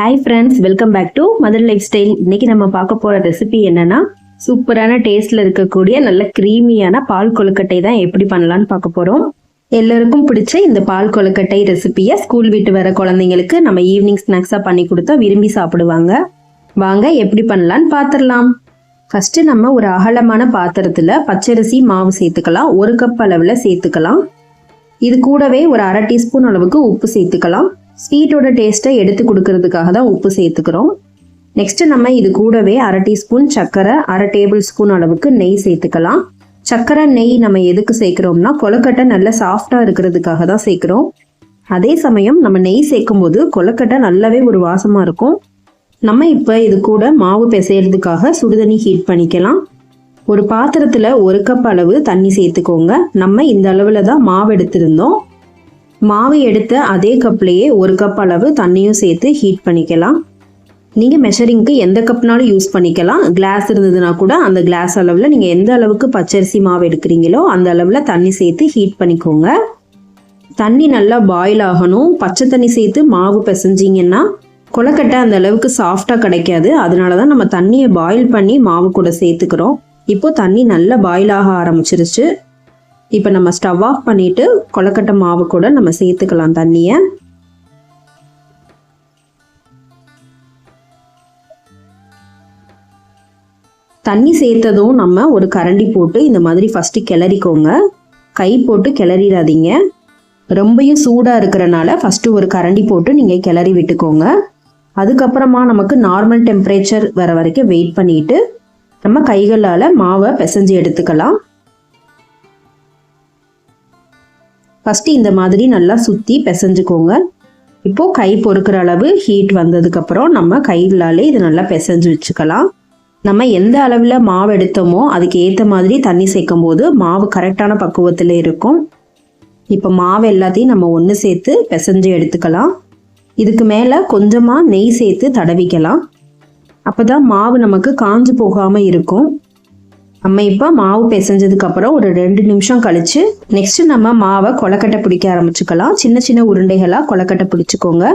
Hi friends welcome back to mother lifestyle இன்னைக்கு நம்ம பார்க்க போகிற ரெசிபி என்னன்னா சூப்பரான டேஸ்ட்ல இருக்கக்கூடிய நல்ல க்ரீமியான பால் கொழுக்கட்டை தான் எப்படி பண்ணலாம்னு பார்க்க போகிறோம் எல்லோருக்கும் பிடிச்ச இந்த பால் கொழுக்கட்டை ரெசிபியை ஸ்கூல் விட்டு வர குழந்தைங்களுக்கு நம்ம ஈவினிங் ஸ்நாக்ஸாக பண்ணி கொடுத்தா விரும்பி சாப்பிடுவாங்க. வாங்க எப்படி பண்ணலான்னு பார்த்துடலாம் ஃபர்ஸ்ட் நம்ம ஒரு அகலமான பாத்திரத்தில் பச்சரிசி மாவு சேர்த்துக்கலாம். ஒரு கப் அளவில் சேர்த்துக்கலாம். இது கூடவே ஒரு அரை டீஸ்பூன் அளவுக்கு உப்பு சேர்த்துக்கலாம். ஸ்வீட்டோட டேஸ்ட்டை எடுத்து கொடுக்கறதுக்காக தான் உப்பு சேர்த்துக்கிறோம். நெக்ஸ்ட் நம்ம இது கூடவே அரை டீஸ்பூன் சர்க்கரை அரை டேபிள் ஸ்பூன் அளவுக்கு நெய் சேர்த்துக்கலாம். சர்க்கரை நெய் நம்ம எதுக்கு சேர்க்குறோம்னா கொழுக்கட்டை நல்லா சாஃப்டாக இருக்கிறதுக்காக தான் சேர்க்குறோம். அதே சமயம் நம்ம நெய் சேர்க்கும் போது கொழுக்கட்டை நல்லாவே ஒரு வாசமாக இருக்கும். நம்ம இப்போ இது கூட மாவு பிசையிறதுக்காக சுடுதண்ணி ஹீட் பண்ணிக்கலாம். ஒரு பாத்திரத்தில் ஒரு கப் அளவு தண்ணி சேர்த்துக்கோங்க. நம்ம இந்த அளவில் தான் மாவு எடுத்திருந்தோம். மாவு எடுத்த அதே கப்லேயே ஒரு கப் அளவு தண்ணியும் சேர்த்து ஹீட் பண்ணிக்கலாம். நீங்கள் மெஷரிங்க்கு எந்த கப்னாலும் யூஸ் பண்ணிக்கலாம். கிளாஸ் இருந்ததுன்னா கூட அந்த கிளாஸ் அளவில் நீங்கள் எந்த அளவுக்கு பச்சரிசி மாவு எடுக்கிறீங்களோ அந்த அளவில் தண்ணி சேர்த்து ஹீட் பண்ணிக்கோங்க. தண்ணி நல்லா பாயில் ஆகணும். பச்சை தண்ணி சேர்த்து மாவு பிசைஞ்சிங்கன்னா கொலக்கட்டை அந்த அளவுக்கு சாஃப்டாக கிடைக்காது. அதனால தான் நம்ம தண்ணியை பாயில் பண்ணி மாவு கூட சேர்த்துக்கிறோம். இப்போ தண்ணி நல்லா பாயில் ஆக ஆரம்பிச்சிருச்சு. இப்போ நம்ம ஸ்டவ் ஆஃப் பண்ணிட்டு கொலக்கட்டை மாவு கூட நம்ம சேர்த்துக்கலாம் தண்ணியை. தண்ணி சேர்த்ததும் நம்ம ஒரு கரண்டி போட்டு இந்த மாதிரி ஃபஸ்ட்டு கிளறிக்கோங்க. கை போட்டு கிளறிடாதீங்க. ரொம்பயும் சூடாக இருக்கிறனால ஃபஸ்ட்டு ஒரு கரண்டி போட்டு நீங்கள் கிளறி விட்டுக்கோங்க. அதுக்கப்புறமா நமக்கு நார்மல் டெம்பரேச்சர் வர வரைக்கும் வெயிட் பண்ணிட்டு நம்ம கைகளால் மாவை பிசைஞ்சு எடுத்துக்கலாம். ஃபஸ்ட்டு இந்த மாதிரி நல்லா சுற்றி பிசைஞ்சுக்கோங்க. இப்போது கை பொறுக்கிற அளவு ஹீட் வந்ததுக்கப்புறம் நம்ம கைகளாலே இது நல்லா பிசைஞ்சு வச்சுக்கலாம். நம்ம எந்த அளவில் மாவு எடுத்தோமோ அதுக்கு ஏற்ற மாதிரி தண்ணி சேர்க்கும் போது மாவு கரெக்டான பக்குவத்தில் இருக்கும். இப்போ மாவு எல்லாத்தையும் நம்ம ஒன்று சேர்த்து பிசைஞ்சு எடுத்துக்கலாம். இதுக்கு மேலே கொஞ்சமாக நெய் சேர்த்து தடவிக்கலாம். அப்போ தான் மாவு நமக்கு காஞ்சு போகாமல் இருக்கும். நம்ம இப்போ மாவு பிசைஞ்சதுக்கு அப்புறம் ஒரு ரெண்டு நிமிஷம் கழிச்சு நெக்ஸ்ட் நம்ம மாவை கொலக்கட்டை பிடிக்க ஆரம்பிச்சுக்கலாம். சின்ன சின்ன உருண்டைகளாக கொலக்கட்டை பிடிச்சிக்கோங்க.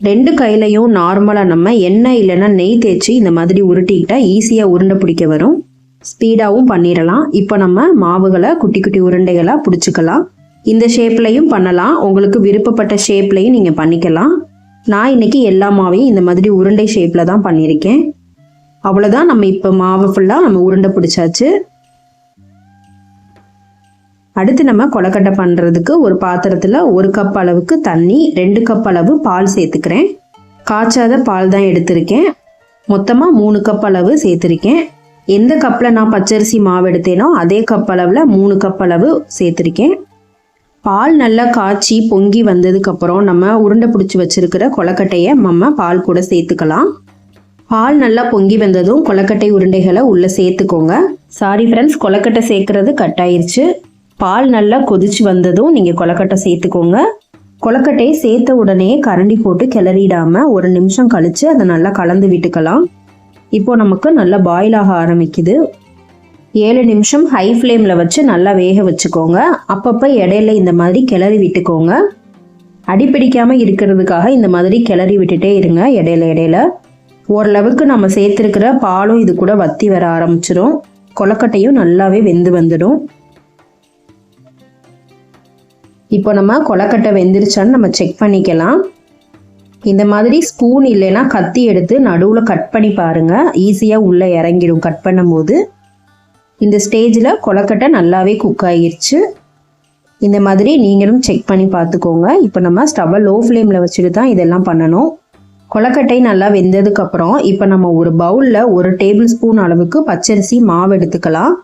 ரெண்டு கையிலையும் நார்மலாக நம்ம எண்ணெய் இல்லைன்னா நெய் தேய்ச்சி இந்த மாதிரி உருட்டிக்கிட்டால் ஈஸியாக உருண்டை பிடிக்க வரும். ஸ்பீடாகவும் பண்ணிடலாம். இப்போ நம்ம மாவுகளை குட்டி குட்டி உருண்டைகளாக பிடிச்சிக்கலாம். இந்த ஷேப்லையும் பண்ணலாம். உங்களுக்கு விருப்பப்பட்ட ஷேப்லையும் நீங்கள் பண்ணிக்கலாம். நான் இன்னைக்கு எல்லா மாவையும் இந்த மாதிரி உருண்டை ஷேப்பில் தான் பண்ணியிருக்கேன். அவ்வளோதான் நம்ம இப்போ மாவு ஃபுல்லாக நம்ம உருண்டை பிடிச்சாச்சு. அடுத்து நம்ம கொலக்கட்டை பண்ணுறதுக்கு ஒரு பாத்திரத்தில் ஒரு கப் அளவுக்கு தண்ணி ரெண்டு கப் அளவு பால் சேர்த்துக்கிறேன். காய்ச்சாத பால் தான் எடுத்திருக்கேன். மொத்தமாக மூணு கப் அளவு சேர்த்துருக்கேன். எந்த கப்பில் நான் பச்சரிசி மாவு எடுத்தேனோ அதே கப் அளவில் மூணு கப் அளவு சேர்த்துருக்கேன். பால் நல்லா காய்ச்சி பொங்கி வந்ததுக்கப்புறம் நம்ம உருண்டை பிடிச்சி வச்சிருக்கிற கொலக்கட்டையை நம்ம பால் கூட சேர்த்துக்கலாம். பால் நல்லா பொங்கி வந்ததும் கொலக்கட்டை உருண்டைகளை உள்ளே சேர்த்துக்கோங்க. சாரி ஃப்ரெண்ட்ஸ் கொலக்கட்டை சேர்க்கறது கட்டாயிருச்சு. பால் நல்லா கொதிச்சு வந்ததும் நீங்கள் கொலக்கட்டை சேர்த்துக்கோங்க. கொலக்கட்டையை சேர்த்த உடனே கரண்டி போட்டு கிளறிடாமல் ஒரு நிமிஷம் கழித்து அதை நல்லா கலந்து விட்டுக்கலாம். இப்போ நமக்கு நல்லா பாயில் ஆக ஆரம்பிக்குது. ஏழு நிமிஷம் ஹை ஃப்ளேமில் வச்சு நல்லா வேக வச்சுக்கோங்க. அப்பப்போ இடையில இந்த மாதிரி கிளறி விட்டுக்கோங்க. அடிப்பிடிக்காமல் இருக்கிறதுக்காக இந்த மாதிரி கிளறி விட்டுட்டே இருங்க இடையில இடையில. ஓரளவுக்கு நம்ம சேர்த்துருக்கிற பாலும் இது கூட வத்தி வர ஆரம்பிச்சிடும் கொலக்கட்டையும் நல்லாவே வெந்து வந்துடும். இப்போ நம்ம கொலக்கட்டை வெந்துருச்சான்னு நம்ம செக் பண்ணிக்கலாம். இந்த மாதிரி ஸ்பூன் இல்லைன்னா கத்தி எடுத்து நடுவில் கட் பண்ணி பாருங்கள் ஈஸியாக உள்ளே இறங்கிடும் கட் பண்ணும்போது. இந்த ஸ்டேஜில் கொலக்கட்டை நல்லாவே குக் ஆகிருச்சு. இந்த மாதிரி நீங்களும் செக் பண்ணி பார்த்துக்கோங்க. இப்போ நம்ம ஸ்டவ்வை லோ ஃப்ளேமில் வச்சுட்டு தான் இதெல்லாம் பண்ணணும். கொலக்கட்டை நல்லா வெந்ததுக்கப்புறம் இப்போ நம்ம ஒரு பவுலில் ஒரு டேபிள் ஸ்பூன் அளவுக்கு பச்சரிசி மாவு எடுத்துக்கலாம்.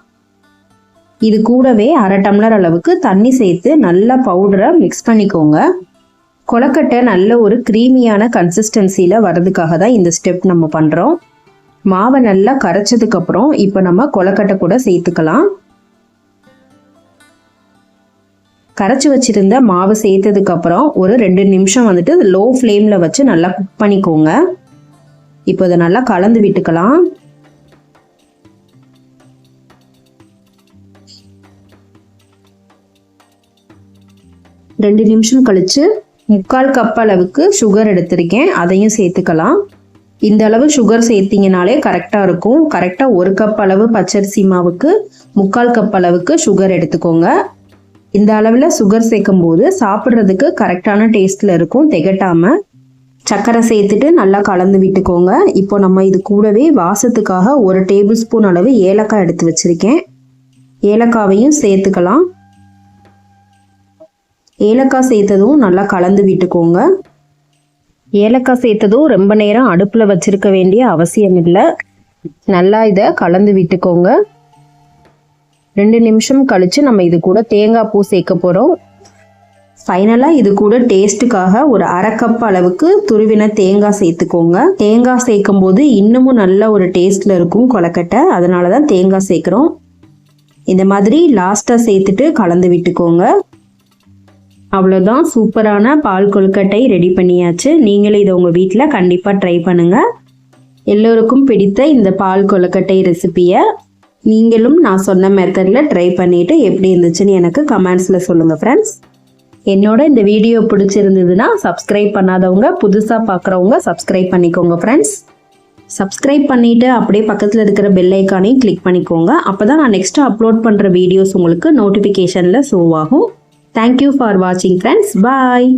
இது கூடவே அரை டம்ளர் அளவுக்கு தண்ணி சேர்த்து நல்லா பவுடரை மிக்ஸ் பண்ணிக்கோங்க. கொலக்கட்டை நல்ல ஒரு க்ரீமியான கன்சிஸ்டன்சியில் வர்றதுக்காக தான் இந்த ஸ்டெப் நம்ம பண்ணுறோம் மாவை நல்லா கரைச்சதுக்கப்புறம் இப்போ நம்ம கொலக்கட்டை கூட சேர்த்துக்கலாம். கரைச்சி வச்சிருந்த மாவு சேர்த்ததுக்கப்புறம் ஒரு ரெண்டு நிமிஷம் வந்துட்டு லோ ஃப்ளேமில் வச்சு நல்லா குக் பண்ணிக்கோங்க. இப்போ இதை நல்லா கலந்து விட்டுக்கலாம். ரெண்டு நிமிஷம் கழிச்சு முக்கால் கப் அளவுக்கு சுகர் எடுத்திருக்கேன். அதையும் சேர்த்துக்கலாம். இந்த அளவு சுகர் சேர்த்திங்கனாலே கரெக்டாக இருக்கும். கரெக்டாக ஒரு கப் அளவு பச்சரிசி மாவுக்கு முக்கால் கப் அளவுக்கு சுகர் எடுத்துக்கோங்க. இந்த அளவில் சுகர் சேர்க்கும் போது சாப்பிட்றதுக்கு கரெக்டான டேஸ்ட்டில் இருக்கும். திகட்டாமல் சர்க்கரை சேர்த்துட்டு நல்லா கலந்து விட்டுக்கோங்க. இப்போ நம்ம இது கூடவே வாசத்துக்காக ஒரு டேபிள் ஸ்பூன் அளவு ஏலக்காய் எடுத்து வச்சுருக்கேன். ஏலக்காவையும் சேர்த்துக்கலாம். ஏலக்காய் சேர்த்ததும் நல்லா கலந்து விட்டுக்கோங்க. ஏலக்காய் சேர்த்ததும் ரொம்ப நேரம் அடுப்பில் வச்சுருக்க வேண்டிய அவசியம் இல்லை. நல்லா இதை கலந்து விட்டுக்கோங்க. ரெண்டு நிமிஷம் கழித்து நம்ம இது கூட தேங்காய் பூ சேர்க்க போகிறோம் ஃபைனலாக இது கூட டேஸ்ட்டுக்காக ஒரு அரை கப் அளவுக்கு துருவின தேங்காய் சேர்த்துக்கோங்க. தேங்காய் சேர்க்கும் போது இன்னமும் நல்ல ஒரு டேஸ்ட்டில் இருக்கும் கொலக்கட்டை. அதனால தான் தேங்காய் சேர்க்குறோம். இந்த மாதிரி லாஸ்ட்டாக சேர்த்துட்டு கலந்து விட்டுக்கோங்க. அவ்வளோதான் சூப்பரான பால் கொழுக்கட்டை ரெடி பண்ணியாச்சு. நீங்களும் இதை உங்கள் வீட்டில் கண்டிப்பாக ட்ரை பண்ணுங்கள் எல்லோருக்கும் பிடித்த இந்த பால் கொழுக்கட்டை ரெசிப்பியை நீங்களும் நான் சொன்ன மெத்தடில் ட்ரை பண்ணிவிட்டு எப்படி இருந்துச்சுன்னு எனக்கு கமெண்ட்ஸில் சொல்லுங்கள் ஃப்ரெண்ட்ஸ் என்னோட இந்த வீடியோ பிடிச்சிருந்ததுன்னா சப்ஸ்கிரைப் பண்ணாதவங்க புதுசாக பார்க்குறவங்க சப்ஸ்கிரைப் பண்ணிக்கோங்க ஃப்ரெண்ட்ஸ் சப்ஸ்கிரைப் பண்ணிவிட்டு அப்படியே பக்கத்தில் இருக்கிற பெல் ஐக்கானையும் கிளிக் பண்ணிக்கோங்க. அப்போ தான் நான் நெக்ஸ்ட்டு அப்லோட் பண்ணுற வீடியோஸ் உங்களுக்கு நோட்டிஃபிகேஷனில் ஷோ ஆகும். தேங்க்யூ ஃபார் வாட்சிங் ஃப்ரெண்ட்ஸ் பாய்